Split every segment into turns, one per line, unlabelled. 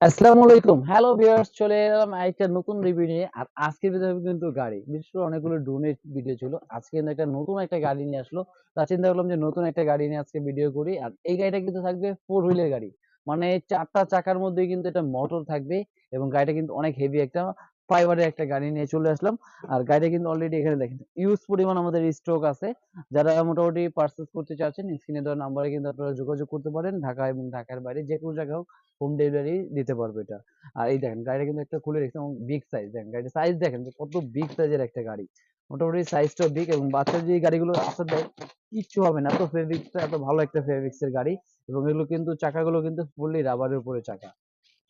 আসসালামু আলাইকুম। Hello viewers চলে এলাম একটা নতুন রিভিউ নিয়ে। আর আজকের ভিডিও কিন্তু গাড়ি। বিশেষ করে অনেকগুলো ড্রোনের ভিডিও ছিল। আজকে কিন্তু একটা নতুন একটা গাড়ি নিয়ে আসলো। তা চিন্তা করলাম যে নতুন একটা গাড়ি নিয়ে আজকে ভিডিও করি। আর এই গাড়িটা কিন্তু থাকবে ফোর হুইলের গাড়ি। মানে চারটা চাকার মধ্যে কিন্তু এটা মোটর থাকবে। এবং গাড়িটা কিন্তু অনেক হেভি একটা ফাইবারের একটা গাড়ি নিয়ে চলে আসলাম। আর গাড়িটা কিন্তু অলরেডি এখানে দেখেন ইউজ পরিমাণ আমাদের স্টক আছে। যারা মোটামুটি পারচেজ করতে চাচ্ছেন, স্ক্রিনে দেওয়া নাম্বারে কিন্তু আপনারা যোগাযোগ করতে পারেন। ঢাকা এবং ঢাকার বাইরে যে কোনো জায়গায় হোক হোম ডেলিভারি দিতে পারবে এটা। আর এই দেখেন, গাড়িটা কিন্তু একটা খুলে রেখেছে এবং বিগ সাইজ দেখেন গাড়ির সাইজ দেখেন যে কত বিগ সাইজের একটা গাড়ি। মোটামুটি সাইজটাও বিগ এবং বাচ্চার যে গাড়িগুলো আছে দেখ কিচ্ছু হবে না। এত ফেব্রিক্সটা এত ভালো একটা ফেব্রিক্স এর গাড়ি এবং এগুলো কিন্তু চাকাগুলো কিন্তু ফুললি রাবারের উপরে চাকা।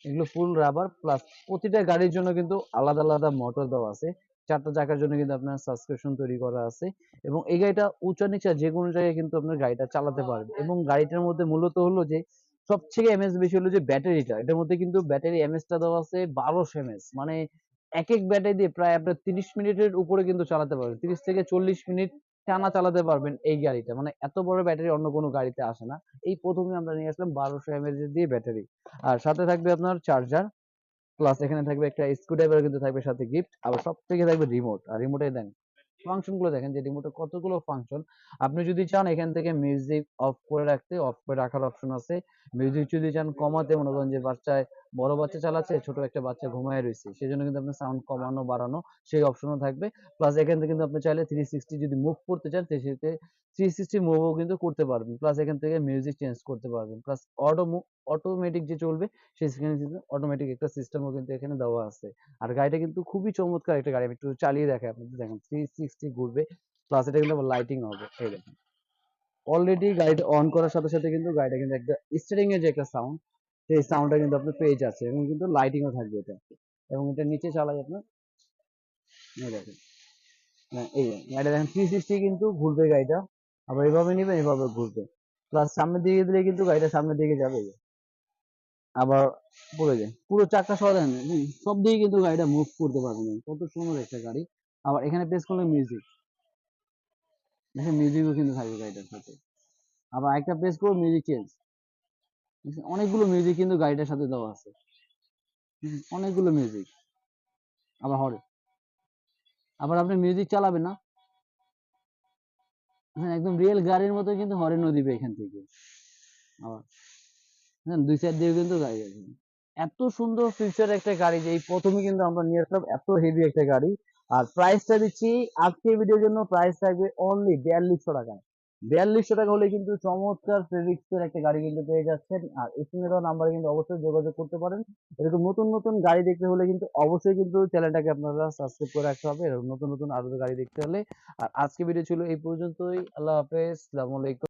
এগুলো ফুল রাবার প্লাস প্রতিটা গাড়ির জন্য কিন্তু আলাদা আলাদা মোটর দেওয়া আছে। চারটা চাকার জন্য কিন্তু আপনার সাসপেনশন তৈরি করা আছে এবং এই গাড়িটা উঁচা নিচা যে কোনো জায়গায় কিন্তু আপনার গাড়িটা চালাতে পারবে এবং গাড়িটার মধ্যে মূলত হলো যে সব সবথেকে এমএস বেশি হলো যে ব্যাটারিটা এটার মধ্যে কিন্তু ব্যাটারি এমএসটা দেওয়া আছে বারোশো এমএস মানে এক এক ব্যাটারি দিয়ে প্রায় আপনার তিরিশ মিনিটের উপরে কিন্তু চালাতে পারবেন। তিরিশ থেকে চল্লিশ মিনিট টানা চালাতে পারবেন এই গাড়িটা। মানে এত বড় ব্যাটারি অন্য কোনো গাড়িতে আসে না। এই প্রথমে আমরা নিয়ে আসলাম বারোশো এমএস দিয়ে ব্যাটারি। আর সাথে থাকবে আপনার চার্জার, প্লাস এখানে থাকবে একটা স্ক্রুড্রাইভার কিন্তু থাকবে সাথে গিফট। আবার সব থেকে থাকবে রিমোট। আর রিমোটে দেন ফাংশনগুলো দেখেন যে রিমোটে কতগুলো ফাংশন। আপনি যদি চান এখান থেকে মিউজিক অফ করে রাখতে, অফ করে রাখার অপশন আছে। মিউজিক যদি চান কমাতে, মনে করেন যে বাচ্চায় বড় বাচ্চা চালাচ্ছে ছোট একটা বাচ্চা ঘুমায় রয়েছে। সেই জন্য কিন্তু আপনি সাউন্ড কমানো বাড়ানো সেই অপশনও থাকবে। প্লাস এখান থেকে কিন্তু আপনি চাইলে থ্রি সিক্সটি যদি মুভ করতে চান সেক্ষেত্রে থ্রি সিক্সটি মুভও কিন্তু করতে পারবেন। প্লাস এখান থেকে মিউজিক চেঞ্জ করতে পারবেন। প্লাস অটো অটোমেটিক যে চলবে সেখানে কিন্তু অটোমেটিক একটা সিস্টেমও কিন্তু এখানে দেওয়া আছে। আর গাড়িটা কিন্তু খুবই চমৎকার একটা গাড়ি। আমি একটু চালিয়ে দেখাই আপনাদের দেখেন থ্রি সিক্সটি ঘুরবে। প্লাস এটা কিন্তু আবার লাইটিং হবে এই দেখেন। অলরেডি গাড়িটা অন করার সাথে সাথে কিন্তু গাড়িটা কিন্তু একটা স্টারিং এর যে একটা সাউন্ড সেই সাউন্ডটা কিন্তু আপনার পেয়ে যাচ্ছে এবং কিন্তু লাইটিংও থাকবে এটা। এবং এটা নিচে চালাই আপনার এই দেখেন। হ্যাঁ, এই গাড়িটা দেখেন থ্রি সিক্সটি কিন্তু ঘুরবে গাড়িটা। আবার এভাবে নিবে এভাবে ঘুরবে। প্লাস সামনের দিকে দিলে কিন্তু গাড়িটা সামনের দিকে যাবে। আবার পড়ে যায় পুরো চাকা সহ দেন সব দিকে কিন্তু গাড়িটা মুভ করতে পারবেন কত সুন্দর একটা গাড়ি। আবার এখানে প্রেস করলে মিউজিক দেখেন মিউজিকও কিন্তু থাকবে গাড়িটার সাথে। আবার একটা প্রেস করব মিউজিক চেঞ্জ অনেকগুলো মিউজিক কিন্তু গাড়িটার সাথে দেওয়া আছে। অনেকগুলো মিউজিক আবার হরে আবার আপনি মিউজিক চালাবেন না? হ্যাঁ একদম রিয়েল গাড়ির মতো কিন্তু হরেনও দিবে এখান থেকে। আবার হ্যাঁ দুই সাইড দিয়ে কিন্তু গাড়ি আছে। এত সুন্দর ফিউচার একটা গাড়ি যে এই প্রথমে কিন্তু আমরা নিয়ে আসলাম, এত হেভি একটা গাড়ি। আর প্রাইসটা দিচ্ছি আজকে ভিডিওর জন্য প্রাইস থাকবে অনলি বিয়াল্লিশশো টাকায় বিয়াল্লিশশো টাকা হলে কিন্তু চমৎকার ফেব্রিক্সের একটা গাড়ি কিন্তু পেয়ে যাচ্ছেন। আর স্ক্রিনে দেওয়া নাম্বারে কিন্তু অবশ্যই যোগাযোগ করতে পারেন। এরকম নতুন নতুন গাড়ি দেখতে হলে কিন্তু অবশ্যই কিন্তু চ্যানেলটাকে আপনারা সাবস্ক্রাইব করে রাখতে হবে। এরকম নতুন নতুন আরও গাড়ি দেখতে হলে। আর আজকে ভিডিও ছিল এই পর্যন্তই। আল্লাহ হাফেজ। আলাইকুম।